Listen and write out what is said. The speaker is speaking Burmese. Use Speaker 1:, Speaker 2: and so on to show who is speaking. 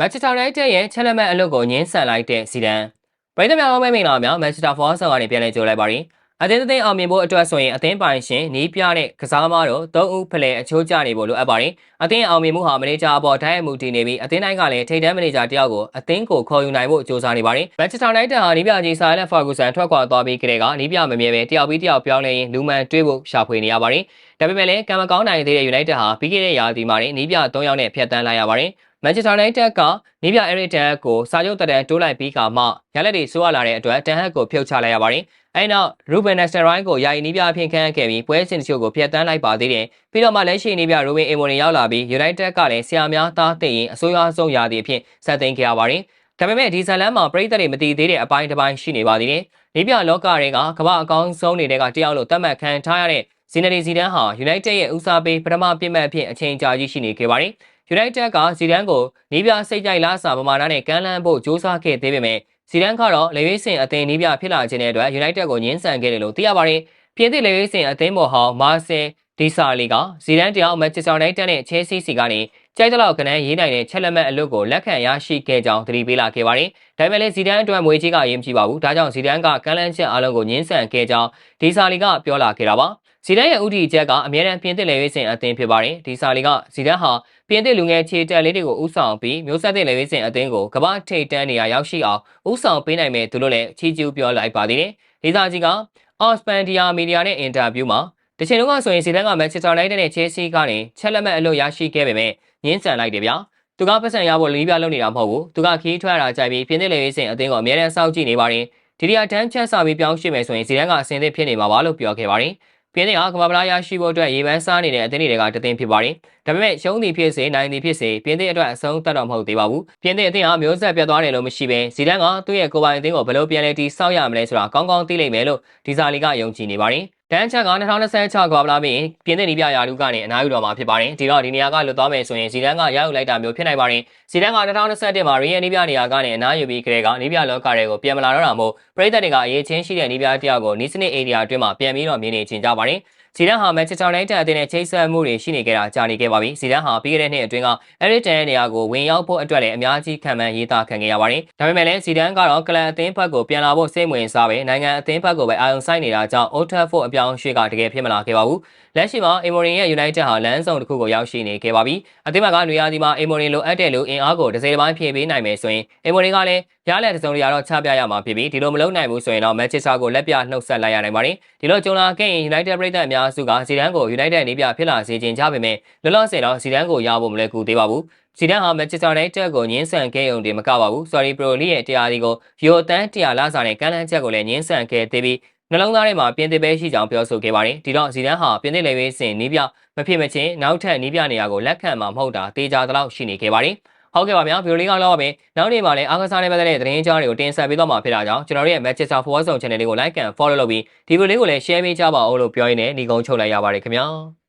Speaker 1: မန်ချက်စတာယူနိုက်တက်ရဲ့ချက်လက်မဲ့အလုပ်ကိုညှင်းဆန်လိုက်တဲ့ဇီဒန်ပရိသတ်များအားမင်္ဂလာများမန်ချက်စတာဖော်ဆော်ကနေပြန်လည်ကြိုလိုက်ပါရီအသင်းသိမ်းအောင်မြင်ဖို့အတွက်ဆိုရင်အသင်းပိုင်ရှင်နီးပြတဲ့ကစားသမားတို့၃ဦးဖလှယ်အချိုးကျနေဖို့လိုအပ်ပါတယ်။အသင်းအောင်မြင်မှုဟာမန်နေဂျာအပေါ်တိုက်ရိုက်မှုတည်နေပြီးအသင်းတိုင်းကလည်းထိပ်တန်းမန်နေဂျာတယောက်ကိုအသင်းကိုခေါ်ယူနိုင်ဖို့ကြိုးစားနေပါတယ်။မန်ချက်စတာယူနိုက်တက်ဟာနီးပြကြီးဆိုင်လက်ဖာဂူဆန်ထွက်ခွာသွားပြီးကတည်းကနီးပြမမြဲပဲတယောက်ပြီးတယောက်ပြောင်းလဲရင်းလူမှန်တွေးဖို့ရှာဖွေနေရပါတယ်။ဒါပေမဲ့လည်းကံမကောင်းနိုင်သေးတဲ့ယူနိုက်တက်ဟာပြီးခဲ့တဲ့ရာသီမှာနီးပြ၃ယောက်နဲ့ဖျက်ဆီးလိုက်ရပါတယ်။ မန်ချက်စတာယူနိုက်တက်ကနီးပြအဲရစ်တန်ကိုစာချုပ်တက်တန်းတိုးလိုက်ပြီးကမှရလက်တွေဆိုးရလာတဲ့အတွက်တန်ဟက်ကိုဖြုတ်ချလိုက်ရပါတယ်။အဲဒီနောက်ရူဘန်နက်စတရိုင်းကိုယာယီနီးပြအဖြစ်ခန့်ခဲ့ပြီးပွဲစဉ်တချို့ကိုဖျက်ဆီးလိုက်ပါသေးတယ်။ပြီးတော့မှလက်ရှိနီးပြရူဘန်အီမိုနီရောက်လာပြီးယူနိုက်တက်ကလည်းဆရာများသားသိရင်အဆိုးရွားဆုံးရာသီအဖြစ်ဆက်သိမ်းခဲ့ရပါတယ်။ဒါပေမဲ့ဒီဇလန်မှာပြည်သက်တွေမတည်သေးတဲ့အပိုင်းတစ်ပိုင်းရှိနေပါသေးတယ်။နီးပြလောကတွေကကမ္ဘာအကောင်းဆုံးတွေကတယောက်လို့သတ်မှတ်ခံထားရတဲ့ဇီနဒီဇီဒန်ဟာ United ရဲ့ဦးစားပေးပထမပြစ်မှတ်အဖြစ်အချိန်ကြာကြီးရှိနေခဲ့ပါတယ်။ United ကဇီဒန်ကိုနီးပြစိတ်ကြိုက်လားစာပမာဏနဲ့ကမ်းလှမ်းဖို့စ조사ခဲ့သေးပေမဲ့စီဒန်ကတော့လေရွေးစင်အသင်းနီးပြဖြစ်လာခြင်းတဲ့အတွက် United ကိုညှင်းဆန်ခဲ့တယ်လို့သိရပါတယ်။ပြည်သစ်လေရွေးစင်အသင်းပေါ်ဟောင်းမာဆယ်ဒီဆာလီကဇီဒန်တယောက်မန်ချက်စတာယူနိုက်တက်နဲ့ချဲဆီစီကနေကြိုက်တဲ့လောက်ကနန်းရေးနိုင်တဲ့ချက်လက်မဲ့အလုပ်ကိုလက်ခံရရှိခဲ့ကြောင်းသတိပေးလာခဲ့ပါတယ်။ဒါပေမဲ့လည်းဇီဒန်အတွက်မွေကြီးကအရေးမကြီးပါဘူး။ဒါကြောင့်ဇီဒန်ကကမ်းလှမ်းချက်အလုံးကိုညှင်းဆန်ခဲ့ကြောင်းဒီဆာလီကပြောလာခဲ့တာပါ။ ဇီဒန်ရဲ့ဥတီချက်ကအမြဲတမ်းပြင်သစ်လေရွေးစင်အသင်းဖြစ်ပါတယ်။ဒီဆာလီကဇီဒန်ဟာပြင်သစ်လူငယ်ခြေတက်လေးတွေကိုဥဆောင်ပြီးမျိုးဆက်တဲ့လေရွေးစင်အသင်းကိုကမ္ဘာထိပ်တန်းနေရာရောက်ရှိအောင်ဥဆောင်ပေးနိုင်မယ်သူတို့လည်းချီးကျူးပြောလိုက်ပါသေးတယ်။ဒီစာကြီးကအော့စပန်ဒီယာမီဒီယာနဲ့အင်တာဗျူးမှာတချင်တုန်းကဆိုရင်စီဒန်ကမန်ချက်စတာယူနိုက်တက်နဲ့ချဲဆီကနေချက်လက်မဲ့အလုပ်ရရှိခဲ့ပေမဲ့ညှင်းဆန်လိုက်တယ်ဗျာ။သူကပတ်စံရဖို့လီးပြလုပ်နေတာမဟုတ်ဘူး။သူကခီးထွက်ရတာကြိုက်ပြီးပြင်သစ်လေရွေးစင်အသင်းကိုအမြဲတမ်းစောင့်ကြည့်နေပါတယ်။ဒီရီယာတန်းချက်စာပြီးပြောင်းရှိမယ်ဆိုရင်စီဒန်ကအစင်သစ်ဖြစ်နေမှာပါလို့ပြောခဲ့ပါတယ်။ ပြင်းတဲ့ဟာကမ္ဘာပလားရရှိဖို့အတွက်ရေပန်းစားနေတဲ့အသင်းတွေကတသင်းဖြစ်ပါတယ်။ဒါပေမဲ့ရှုံးသည်ဖြစ်စေနိုင်သည်ဖြစ်စေပြင်းတဲ့အတွက်အဆုံးသတ်တော့မဟုတ်သေးပါဘူး။ပြင်းတဲ့အသင်းဟာမျိုးဆက်ပြတ်သွားတယ်လို့မရှိဘဲဇီဒန်ကသူ့ရဲ့ကိုယ်ပိုင်အသင်းကိုဘယ်လိုပြန်လဲတီးဆောက်ရမလဲဆိုတာကောင်းကောင်းသိလိမ့်မယ်လို့ဒီဇာလီကယုံကြည်နေပါတယ်။ တန်းချက်က2026ကဘာလာပြီးပြင်သစ်နီးပြရာလူကနေအနားယူတော့မှာဖြစ်ပါတယ်ဒီတော့ဒီနေရာကလွတ်သွားမယ်ဆိုရင်ဇီဒန်ကရယူလိုက်တာမျိုးဖြစ်နိုင်ပါတယ်ဇီဒန်က2021မှာရီယယ်နီးပြနေရာကနေအနားယူပြီးခရဲကနီးပြလောကတွေကိုပြန်မလာတော့တာမို့ပရိသတ်တွေကအရေးချင်းရှိတဲ့နီးပြတယောက်ကိုနီးစနစ်အေရီယာအတွင်းမှာပြန်ပြီးတော့မြင်နေချင်ကြပါတယ် ဇီဒန်ဟာမန်ချက်စတာယူနိုက်တက်အသင်းနဲ့ချိတ်ဆက်မှုတွေရှိနေကြတာကြာနေခဲ့ပါပြီ။ဇီဒန်ဟာပြီးခဲ့တဲ့နှစ်အတွင်းကအဲရစ်တန်ရဲ့နေရာကိုဝင်ရောက်ဖို့အတွက်လည်းအများကြီးခံမှန်းရေးသားခံခဲ့ရပါတယ်။ဒါပေမဲ့လည်းဇီဒန်ကတော့ကလန်အသင်းဘက်ကိုပြန်လာဖို့စိတ်ဝင်စားပဲနိုင်ငံအသင်းဘက်ကိုပဲအာရုံစိုက်နေတာကြောင့် Old Trafford အပြောင်းရွှေ့ကတကယ်ဖြစ်မလာခဲ့ပါဘူး။လက်ရှိမှာအီမိုရင်ရဲ့ United ဟာလမ်းဆောင်တစ်ခုကိုရောက်ရှိနေခဲ့ပါပြီ။အသင်းဘက်ကနွေရာသီမှာအီမိုရင်လိုအပ်တဲ့လူအင်အားကိုတစ်စိတစ်ပိုင်းဖြည့်ပေးနိုင်မယ်ဆိုရင်အီမိုရင်ကလည်းရလက်တစုံတရာတော့ချပြရမှာဖြစ်ပြီးဒီလိုမလုပ်နိုင်ဘူးဆိုရင်တော့မန်ချက်စတာကိုလက်ပြနှုတ်ဆက်လိုက်ရနိုင်ပါတယ်။ဒီလိုကြုံလာခဲ့ရင် United ပြည်သက်အများစုကဇီဒန်ကို United နေပြဖြစ်လာစေခြင်းကြပေမဲ့လောလောဆယ်တော့ဇီဒန်ကိုရဖို့မလွယ်ကူသေးပါဘူး။ဇီဒန်ဟာ Manchester United ကိုညှင်းဆန်ခဲ့ုံတင်မကပါဘူး။ Sorry Pro League ရဲ့တရားဒီကိုယူအတန်း100လာစာနဲ့ကမ်းလှမ်းချက်ကိုလည်းညှင်းဆန်ခဲ့သေးပြီးနှလုံးသားထဲမှာပြင်သစ်ပဲရှိကြောင်းပြောဆိုခဲ့ပါတယ်။ဒီတော့ဇီဒန်ဟာပြင်သစ်လေဝေးစင်နီးပြမဖြစ်မချင်းနောက်ထပ်နီးပြနေရာကိုလက်ခံမှာမဟုတ်တာတေချာသလောက်ရှိနေခဲ့ပါတယ်။ ဟုတ်ကဲ့ပါဗျာဗီဒီယိုလေးကတော့ပါပဲနောက်နေ့မှာလည်းအားကစားနဲ့ပတ်သက်တဲ့သတင်းကြားတွေကိုတင်ဆက်ပေးသွားမှာဖြစ်တာကြောင့်ကျွန်တော်တို့ရဲ့ Manchester Forward Zone Channel လေးကို like and follow လုပ်ပြီးဒီဗီဒီယိုလေးကိုလည်း share ပေးကြပါဦးလို့ပြောရင်းနဲ့ညီကုန်းချုပ်လိုက်ရပါတယ်ခင်ဗျာ